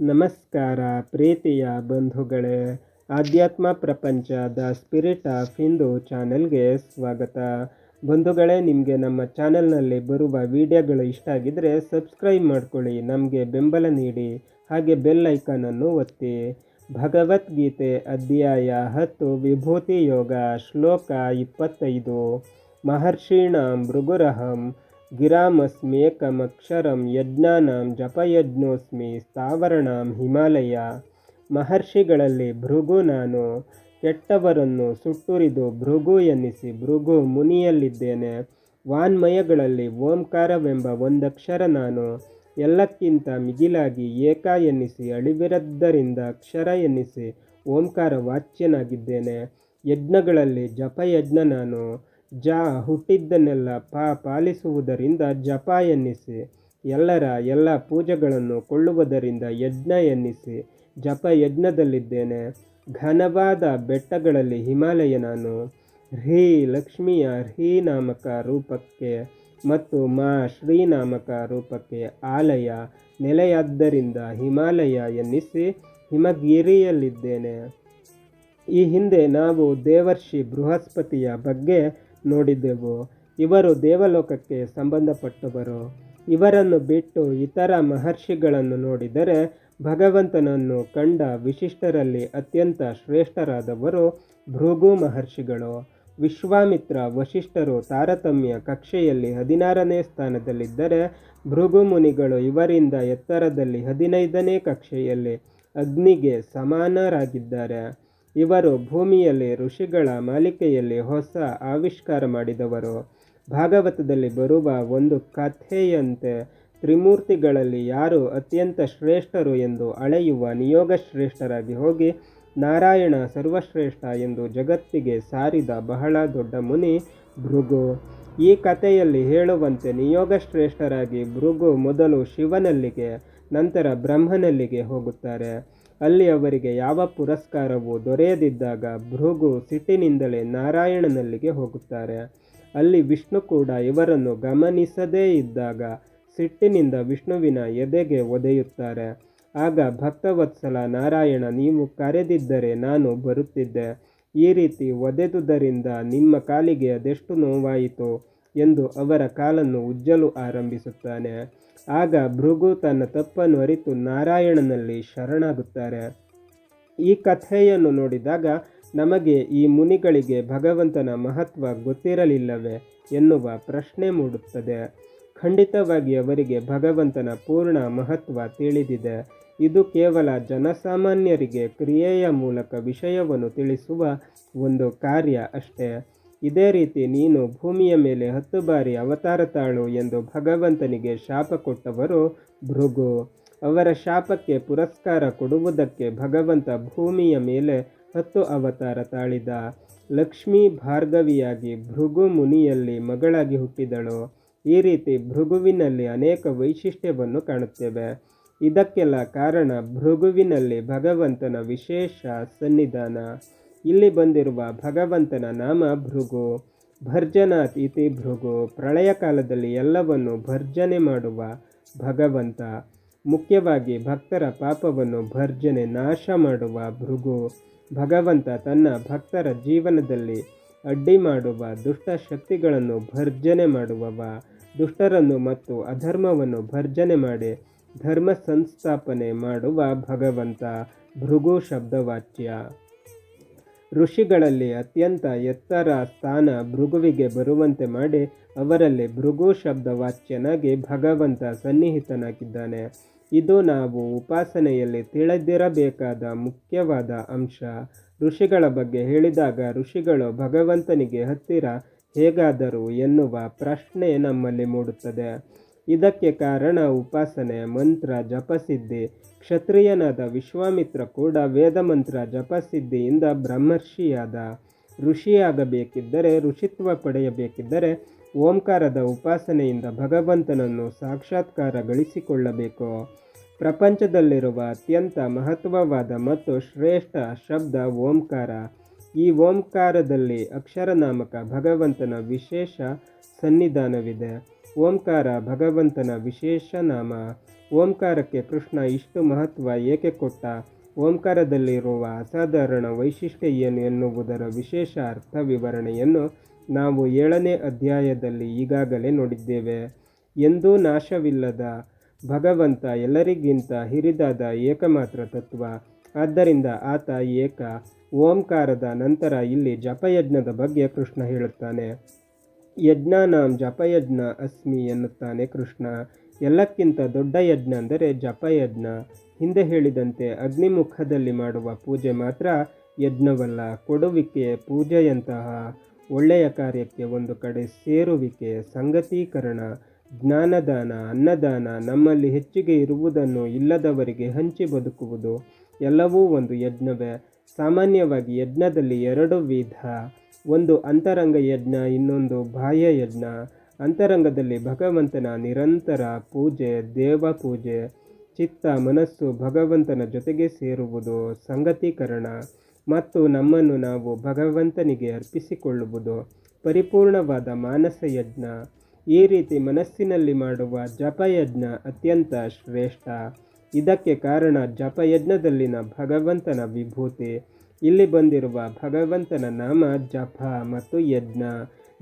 ನಮಸ್ಕಾರ ಪ್ರೀತಿಯ ಬಂಧುಗಳೇ, ಆಧ್ಯಾತ್ಮ ಪ್ರಪಂಚ ದ ಸ್ಪಿರಿಟ್ ಆಫ್ ಹಿಂದೂ ಚಾನೆಲ್ಗೆ ಸ್ವಾಗತ. ಬಂಧುಗಳೇ, ನಿಮಗೆ ನಮ್ಮ ಚಾನೆಲ್ನಲ್ಲಿ ಬರುವ ವಿಡಿಯೋಗಳು ಇಷ್ಟ ಆಗಿದ್ದರೆ ಸಬ್ಸ್ಕ್ರೈಬ್ ಮಾಡ್ಕೊಳ್ಳಿ, ನಮಗೆ ಬೆಂಬಲ ನೀಡಿ, ಹಾಗೆ ಬೆಲ್ ಐಕಾನನ್ನು ಒತ್ತಿ. ಭಗವದ್ಗೀತೆ ಅಧ್ಯಾಯ ಹತ್ತು, ವಿಭೂತಿ ಯೋಗ ಶ್ಲೋಕ ಇಪ್ಪತ್ತೈದು. ಮಹರ್ಷೀಣ ಭೃಗುರಹಂ ಗಿರಾಮಸ್ಮೇಕಮಕ್ಷರಂ ಯಜ್ಞಾನಾಂ ಜಪಯಜ್ಞೋಸ್ಮಿ ಸ್ಥಾವರಣಾಂ ಹಿಮಾಲಯ ಮಹರ್ಷಿಗಳಲ್ಲಿ ಭೃಗು ನಾನು ಕೆಟ್ಟವರನ್ನು ಸುಟ್ಟುರಿದು ಭೃಗು ಎನ್ನಿಸಿ ಭೃಗು ಮುನಿಯಲ್ಲಿದ್ದೇನೆ। ವಾನ್ಮಯಗಳಲ್ಲಿ ಓಂಕಾರವೆಂಬ ಒಂದಕ್ಷರ ನಾನು, ಎಲ್ಲಕ್ಕಿಂತ ಮಿಗಿಲಾಗಿ ಏಕ ಎನ್ನಿಸಿ ಅಳಿವಿರದ್ದರಿಂದ ಅಕ್ಷರ ಎನ್ನಿಸಿ ಓಂಕಾರ ವಾಚ್ಯನಾಗಿದ್ದೇನೆ ಯಜ್ಞಗಳಲ್ಲಿ ಜಪಯಜ್ಞ ನಾನು ಜ ಹುಟ್ಟಿದ್ದನ್ನೆಲ್ಲ ಪಾ ಪಾಲಿಸುವುದರಿಂದ ಜಪ ಎನ್ನಿಸಿ, ಎಲ್ಲರ ಎಲ್ಲ ಪೂಜೆಗಳನ್ನು ಕೊಳ್ಳುವುದರಿಂದ ಯಜ್ಞ ಎನ್ನಿಸಿ, ಜಪ ಯಜ್ಞದಲ್ಲಿದ್ದೇನೆ. ಘನವಾದ ಬೆಟ್ಟಗಳಲ್ಲಿ ಹಿಮಾಲಯ ನಾನು. ಹ್ರೀ ಲಕ್ಷ್ಮಿಯ ಹ್ರೀ ನಾಮಕ ರೂಪಕ್ಕೆ ಮತ್ತು ಮಾ ಶ್ರೀನಾಮಕ ರೂಪಕ್ಕೆ ಆಲಯ ನೆಲೆಯಾದ್ದರಿಂದ ಹಿಮಾಲಯ ಎನ್ನಿಸಿ ಹಿಮಗಿರಿಯಲ್ಲಿದ್ದೇನೆ. ಈ ಹಿಂದೆ ನಾವು ದೇವರ್ಷಿ ಬೃಹಸ್ಪತಿಯ ಬಗ್ಗೆ ನೋಡಿದ್ದೆವು ಇವರು ದೇವಲೋಕಕ್ಕೆ ಸಂಬಂಧಪಟ್ಟವರು. ಇವರನ್ನು ಬಿಟ್ಟು ಇತರ ಮಹರ್ಷಿಗಳನ್ನು ನೋಡಿದರೆ ಭಗವಂತನನ್ನು ಕಂಡ ವಿಶಿಷ್ಟರಲ್ಲಿ ಅತ್ಯಂತ ಶ್ರೇಷ್ಠರಾದವರು ಭೃಗು ಮಹರ್ಷಿಗಳು. ವಿಶ್ವಾಮಿತ್ರ ವಶಿಷ್ಠರು ತಾರತಮ್ಯ ಕಕ್ಷೆಯಲ್ಲಿ ಹದಿನಾರನೇ ಸ್ಥಾನದಲ್ಲಿದ್ದರೆ ಭೃಗು ಮುನಿಗಳು ಇವರಿಂದ ಎತ್ತರದಲ್ಲಿ ಹದಿನೈದನೇ ಕಕ್ಷೆಯಲ್ಲಿ ಅಗ್ನಿಗೆ ಸಮಾನರಾಗಿದ್ದಾರೆ. ಇವರು ಭೂಮಿಯಲ್ಲಿ, ಋಷಿಗಳ ಮಾಲಿಕೆಯಲ್ಲಿ ಹೊಸ ಆವಿಷ್ಕಾರ ಮಾಡಿದವರು. ಭಾಗವತದಲ್ಲಿ ಬರುವ ಒಂದು ಕಥೆಯಂತೆ, ತ್ರಿಮೂರ್ತಿಗಳಲ್ಲಿ ಯಾರು ಅತ್ಯಂತ ಶ್ರೇಷ್ಠರು ಎಂದು ಅಳೆಯುವ ನಿಯೋಗ ಶ್ರೇಷ್ಠರಾಗಿ ಹೋಗಿ, ನಾರಾಯಣ ಸರ್ವಶ್ರೇಷ್ಠ ಎಂದು ಜಗತ್ತಿಗೆ ಸಾರಿದ ಬಹಳ ದೊಡ್ಡ ಮುನಿ ಭೃಗು. ಈ ಕಥೆಯಲ್ಲಿ ಹೇಳುವಂತೆ ನಿಯೋಗ ಶ್ರೇಷ್ಠರಾಗಿ ಭೃಗು ಮೊದಲು ಶಿವನಲ್ಲಿಗೆ, ನಂತರ ಬ್ರಹ್ಮನಲ್ಲಿಗೆ ಹೋಗುತ್ತಾರೆ. ಅಲ್ಲಿ ಅವರಿಗೆ ಯಾವ ಪುರಸ್ಕಾರವೂ ದೊರೆಯದಿದ್ದಾಗ ಭೃಗು ಸಿಟ್ಟಿನಿಂದಲೇ ನಾರಾಯಣನಲ್ಲಿಗೆ ಹೋಗುತ್ತಾರೆ. ಅಲ್ಲಿ ವಿಷ್ಣು ಕೂಡ ಇವರನ್ನು ಗಮನಿಸದೇ ಇದ್ದಾಗ ಸಿಟ್ಟಿನಿಂದ ವಿಷ್ಣುವಿನ ಎದೆಗೆ ಒದೆಯುತ್ತಾರೆ. ಆಗ ಭಕ್ತವತ್ಸಲ ನಾರಾಯಣ, ನೀವು ಕರೆದಿದ್ದರೆ ನಾನು ಬರುತ್ತಿದ್ದೆ. ಈ ರೀತಿ ಒದೆದುದರಿಂದ ನಿಮ್ಮ ಕಾಲಿಗೆ ಅದೆಷ್ಟು ನೋವಾಯಿತು ಎಂದು ಅವರ ಕಾಲನ್ನು ಉಜ್ಜಲು ಆರಂಭಿಸುತ್ತಾನೆ. ಆಗ ಭೃಗು ತನ್ನ ತಪ್ಪನ್ನು ಅರಿತು ನಾರಾಯಣನಲ್ಲಿ ಶರಣಾಗುತ್ತಾರೆ. ಈ ಕಥೆಯನ್ನು ನೋಡಿದಾಗ ನಮಗೆ ಈ ಮುನಿಗಳಿಗೆ ಭಗವಂತನ ಮಹತ್ವ ಗೊತ್ತಿರಲಿಲ್ಲವೇ ಎನ್ನುವ ಪ್ರಶ್ನೆ ಮೂಡುತ್ತದೆ. ಖಂಡಿತವಾಗಿ ಅವರಿಗೆ ಭಗವಂತನ ಪೂರ್ಣ ಮಹತ್ವ ತಿಳಿದಿದೆ. ಇದು ಕೇವಲ ಜನಸಾಮಾನ್ಯರಿಗೆ ಕ್ರಿಯೆಯ ಮೂಲಕ ವಿಷಯವನ್ನು ತಿಳಿಸುವ ಒಂದು ಕಾರ್ಯ ಅಷ್ಟೇ. ಇದೇ ರೀತಿ ನೀನು ಭೂಮಿಯ ಮೇಲೆ ಹತ್ತು ಬಾರಿ ಅವತಾರ ತಾಳು ಎಂದು ಭಗವಂತನಿಗೆ ಶಾಪ ಕೊಟ್ಟವರು ಭೃಗು. ಅವರ ಶಾಪಕ್ಕೆ ಪುರಸ್ಕಾರ ಕೊಡುವುದಕ್ಕೆ ಭಗವಂತ ಭೂಮಿಯ ಮೇಲೆ ಹತ್ತು ಅವತಾರ ತಾಳಿದ. ಲಕ್ಷ್ಮೀ ಭಾರ್ಗವಿಯಾಗಿ ಭೃಗು ಮುನಿಯಲ್ಲಿ ಮಗಳಾಗಿ ಹುಟ್ಟಿದಳು. ಈ ರೀತಿ ಭೃಗುವಿನಲ್ಲಿ ಅನೇಕ ವೈಶಿಷ್ಟ್ಯವನ್ನು ಕಾಣುತ್ತೇವೆ. ಇದಕ್ಕೆಲ್ಲ ಕಾರಣ ಭೃಗುವಿನಲ್ಲಿ ಭಗವಂತನ ವಿಶೇಷ ಸನ್ನಿಧಾನ. ಇಲ್ಲಿ ಬಂದಿರುವ ಭಗವಂತನ ನಾಮ ಭೃಗು. ಭರ್ಜನಾಥ್ ಇತಿ ಭೃಗು. ಪ್ರಳಯ ಕಾಲದಲ್ಲಿ ಎಲ್ಲವನ್ನು ಭರ್ಜನೆ ಮಾಡುವ ಭಗವಂತ. ಮುಖ್ಯವಾಗಿ ಭಕ್ತರ ಪಾಪವನ್ನು ಭರ್ಜನೆ ನಾಶ ಮಾಡುವ ಭೃಗು. ಭಗವಂತ ತನ್ನ ಭಕ್ತರ ಜೀವನದಲ್ಲಿ ಅಡ್ಡಿ ಮಾಡುವ ದುಷ್ಟ ಶಕ್ತಿಗಳನ್ನು ಭರ್ಜನೆ ಮಾಡುವವ. ದುಷ್ಟರನ್ನು ಮತ್ತು ಅಧರ್ಮವನ್ನು ಭರ್ಜನೆ ಮಾಡಿ ಧರ್ಮ ಸಂಸ್ಥಾಪನೆ ಮಾಡುವ ಭಗವಂತ. ಭೃಗು ಶಬ್ದವಾಚ್ಯ. ಋಷಿಗಳಲ್ಲಿ ಅತ್ಯಂತ ಎತ್ತರ ಸ್ಥಾನ ಭೃಗುವಿಗೆ ಬರುವಂತೆ ಮಾಡಿ ಅವರಲ್ಲಿ ಭೃಗು ಶಬ್ದವಾಚ್ಯನಾಗಿ ಭಗವಂತ ಸನ್ನಿಹಿತನಾಗಿದ್ದಾನೆ. ಇದು ನಾವು ಉಪಾಸನೆಯಲ್ಲಿ ತಿಳಿದಿರಬೇಕಾದ ಮುಖ್ಯವಾದ ಅಂಶ. ಋಷಿಗಳ ಬಗ್ಗೆ ಹೇಳಿದಾಗ ಋಷಿಗಳು ಭಗವಂತನಿಗೆ ಹತ್ತಿರ ಹೇಗಾದರು ಎನ್ನುವ ಪ್ರಶ್ನೆ ನಮ್ಮಲ್ಲಿ ಮೂಡುತ್ತದೆ. ಇದಕ್ಕೆ ಕಾರಣ ಉಪಾಸನೆ, ಮಂತ್ರ, ಜಪಸಿದ್ಧಿ. ಕ್ಷತ್ರಿಯನಾದ ವಿಶ್ವಾಮಿತ್ರ ಕೂಡ ವೇದಮಂತ್ರ ಜಪಸಿದ್ಧಿಯಿಂದ ಬ್ರಹ್ಮರ್ಷಿಯಾದ. ಋಷಿಯಾಗಬೇಕಿದ್ದರೆ, ಋಷಿತ್ವ ಪಡೆಯಬೇಕಿದ್ದರೆ, ಓಂಕಾರದ ಉಪಾಸನೆಯಿಂದ ಭಗವಂತನನ್ನು ಸಾಕ್ಷಾತ್ಕಾರ ಗಳಿಸಿಕೊಳ್ಳಬೇಕು. ಪ್ರಪಂಚದಲ್ಲಿರುವ ಅತ್ಯಂತ ಮಹತ್ವವಾದ ಮತ್ತು ಶ್ರೇಷ್ಠ ಶಬ್ದ ಓಂಕಾರ. ಈ ಓಂಕಾರದಲ್ಲಿ ಅಕ್ಷರನಾಮಕ ಭಗವಂತನ ವಿಶೇಷ ಸನ್ನಿಧಾನವಿದೆ. ಓಂಕಾರ ಭಗವಂತನ ವಿಶೇಷ ನಾಮ. ಓಂಕಾರಕ್ಕೆ ಕೃಷ್ಣ ಇಷ್ಟು ಮಹತ್ವ ಏಕೆ ಕೊಟ್ಟ? ಓಂಕಾರದಲ್ಲಿರುವ ಅಸಾಧಾರಣ ವೈಶಿಷ್ಟ್ಯ ಏನು ಎನ್ನುವುದರ ವಿಶೇಷ ಅರ್ಥ ವಿವರಣೆಯನ್ನು ನಾವು ಏಳನೇ ಅಧ್ಯಾಯದಲ್ಲಿ ಈಗಾಗಲೇ ನೋಡಿದ್ದೇವೆ. ಎಂದೂ ನಾಶವಿಲ್ಲದ ಭಗವಂತ ಎಲ್ಲರಿಗಿಂತ ಹಿರಿದಾದ ಏಕಮಾತ್ರ ತತ್ವ. ಆದ್ದರಿಂದ ಆತ ಏಕ ಓಂಕಾರದ ನಂತರ ಇಲ್ಲಿ ಜಪಯಜ್ಞದ ಬಗ್ಗೆ ಕೃಷ್ಣ ಹೇಳುತ್ತಾನೆ. ಯಜ್ಞಾನಾಂ ಜಪಯಜ್ಞ ಅಸ್ಮಿ ಎನ್ನುತ್ತಾನೆ ಕೃಷ್ಣ. ಎಲ್ಲಕ್ಕಿಂತ ದೊಡ್ಡ ಯಜ್ಞ ಅಂದರೆ ಜಪಯಜ್ಞ. ಹಿಂದೆ ಹೇಳಿದಂತೆ ಅಗ್ನಿಮುಖದಲ್ಲಿ ಮಾಡುವ ಪೂಜೆ ಮಾತ್ರ ಯಜ್ಞವಲ್ಲ, ಕೊಡುವಿಕೆ ಪೂಜೆಯಂತಹ. ಒಳ್ಳೆಯ ಕಾರ್ಯಕ್ಕೆ ಒಂದು ಕಡೆ ಸೇರುವಿಕೆ, ಸಂಗತೀಕರಣ, ಜ್ಞಾನದಾನ, ಅನ್ನದಾನ, ನಮ್ಮಲ್ಲಿ ಹೆಚ್ಚಿಗೆ ಇರುವುದನ್ನು ಇಲ್ಲದವರಿಗೆ ಹಂಚಿ ಬದುಕುವುದು, ಎಲ್ಲವೂ ಒಂದು ಯಜ್ಞವೇ. ಸಾಮಾನ್ಯವಾಗಿ ಯಜ್ಞದಲ್ಲಿ ಎರಡು ವಿಧ. ಒಂದು ಅಂತರಂಗ ಯಜ್ಞ, ಇನ್ನೊಂದು ಬಾಹ್ಯ ಯಜ್ಞ. ಅಂತರಂಗದಲ್ಲಿ ಭಗವಂತನ ನಿರಂತರ ಪೂಜೆ, ದೇವ ಪೂಜೆ. ಚಿತ್ತ, ಮನಸ್ಸು ಭಗವಂತನ ಜೊತೆಗೆ ಸೇರುವುದು ಸಂಗತೀಕರಣ. ಮತ್ತು ನಮ್ಮನ್ನು ನಾವು ಭಗವಂತನಿಗೆ ಅರ್ಪಿಸಿಕೊಳ್ಳುವುದು ಪರಿಪೂರ್ಣವಾದ ಮಾನಸ ಯಜ್ಞ. ಈ ರೀತಿ ಮನಸ್ಸಿನಲ್ಲಿ ಮಾಡುವ ಜಪಯಜ್ಞ ಅತ್ಯಂತ ಶ್ರೇಷ್ಠ. ಇದಕ್ಕೆ ಕಾರಣ ಜಪಯಜ್ಞದಲ್ಲಿನ ಭಗವಂತನ ವಿಭೂತಿ. ಇಲ್ಲಿ ಬಂದಿರುವ ಭಗವಂತನ ನಾಮ ಜಪ ಮತ್ತು ಯಜ್ಞ.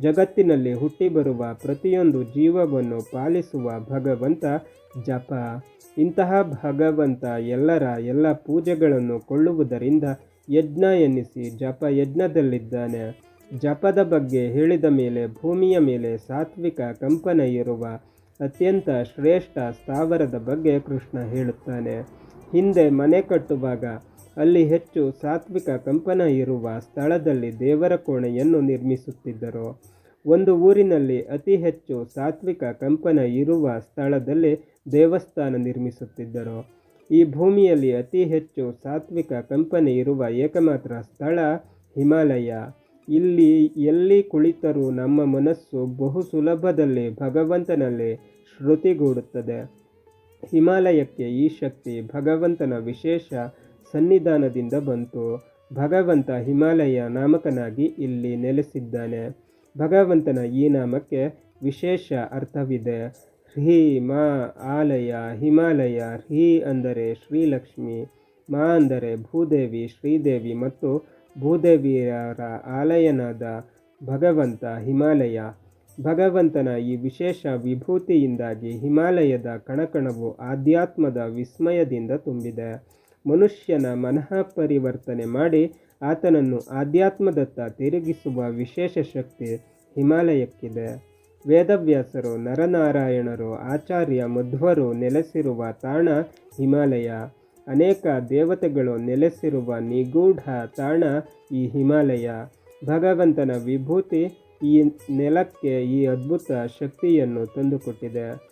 ಜಗತ್ತಿನಲ್ಲಿ ಹುಟ್ಟಿ ಬರುವ ಪ್ರತಿಯೊಂದು ಜೀವವನ್ನು ಪಾಲಿಸುವ ಭಗವಂತ ಜಪ. ಇಂತಹ ಭಗವಂತ ಎಲ್ಲರ ಎಲ್ಲ ಪೂಜೆಗಳನ್ನು ಕೊಳ್ಳುವುದರಿಂದ ಯಜ್ಞ ಎನ್ನಿಸಿ ಜಪ ಯಜ್ಞದಲ್ಲಿದ್ದಾನೆ. ಜಪದ ಬಗ್ಗೆ ಹೇಳಿದ ಮೇಲೆ ಭೂಮಿಯ ಮೇಲೆ ಸಾತ್ವಿಕ ಕಂಪನ ಇರುವ ಅತ್ಯಂತ ಶ್ರೇಷ್ಠ ಸ್ಥಾವರದ ಬಗ್ಗೆ ಕೃಷ್ಣ ಹೇಳುತ್ತಾನೆ. ಹಿಂದೆ ಮನೆ ಕಟ್ಟುವಾಗ ಅಲ್ಲಿ ಹೆಚ್ಚು ಸಾತ್ವಿಕ ಕಂಪನ ಇರುವ ಸ್ಥಳದಲ್ಲಿ ದೇವರ ಕೋಣೆಯನ್ನು ನಿರ್ಮಿಸುತ್ತಿದ್ದರು. ಒಂದು ಊರಿನಲ್ಲಿ ಅತಿ ಹೆಚ್ಚು ಸಾತ್ವಿಕ ಕಂಪನ ಇರುವ ಸ್ಥಳದಲ್ಲಿ ದೇವಸ್ಥಾನ ನಿರ್ಮಿಸುತ್ತಿದ್ದರು. ಈ ಭೂಮಿಯಲ್ಲಿ ಅತಿ ಹೆಚ್ಚು ಸಾತ್ವಿಕ ಕಂಪನಿ ಇರುವ ಏಕಮಾತ್ರ ಸ್ಥಳ ಹಿಮಾಲಯ. ಇಲ್ಲಿ ಎಲ್ಲಿ ಕುಳಿತರೂ ನಮ್ಮ ಮನಸ್ಸು ಬಹು ಸುಲಭದಲ್ಲಿ ಭಗವಂತನಲ್ಲಿ ಶ್ರುತಿಗೂಡುತ್ತದೆ. ಹಿಮಾಲಯಕ್ಕೆ ಈ ಶಕ್ತಿ ಭಗವಂತನ ವಿಶೇಷ ಸನ್ನಿಧಾನದಿಂದ ಬಂತು. ಭಗವಂತ ಹಿಮಾಲಯ ನಾಮಕನಾಗಿ ಇಲ್ಲಿ ನೆಲೆಸಿದ್ದಾನೆ. ಭಗವಂತನ ಈ ನಾಮಕ್ಕೆ ವಿಶೇಷ ಅರ್ಥವಿದೆ. ಹ್ರೀ ಮಾ ಆಲಯ ಹಿಮಾಲಯ, ಹ್ರೀ ಅಂದರೆ ಶ್ರೀಲಕ್ಷ್ಮಿ, ಮಾ ಅಂದರೆ ಭೂದೇವಿ, ಶ್ರೀದೇವಿ ಮತ್ತು ಭೂದೇವಿಯರ ಆಲಯನಾದ ಭಗವಂತ ಹಿಮಾಲಯ. ಭಗವಂತನ ಈ ವಿಶೇಷ ವಿಭೂತಿಯಿಂದಾಗಿ ಹಿಮಾಲಯದ ಕಣಕಣವು ಆಧ್ಯಾತ್ಮದ ವಿಸ್ಮಯದಿಂದ ತುಂಬಿದೆ. ಮನುಷ್ಯನ ಮನಃ ಪರಿವರ್ತನೆ ಮಾಡಿ ಆತನನ್ನು ಆಧ್ಯಾತ್ಮದತ್ತ ತಿರುಗಿಸುವ ವಿಶೇಷ ಶಕ್ತಿ ಹಿಮಾಲಯಕ್ಕಿದೆ. ವೇದವ್ಯಾಸರು, ನರನಾರಾಯಣರು, ಆಚಾರ್ಯ ಮಧ್ವರು ನೆಲೆಸಿರುವ ತಾಣ ಹಿಮಾಲಯ. ಅನೇಕ ದೇವತೆಗಳು ನೆಲೆಸಿರುವ ನಿಗೂಢ ತಾಣ ಈ ಹಿಮಾಲಯ. ಭಗವಂತನ ವಿಭೂತಿ ಈ ನೆಲಕ್ಕೆ ಈ ಅದ್ಭುತ ಶಕ್ತಿಯನ್ನು ತಂದುಕೊಟ್ಟಿದೆ.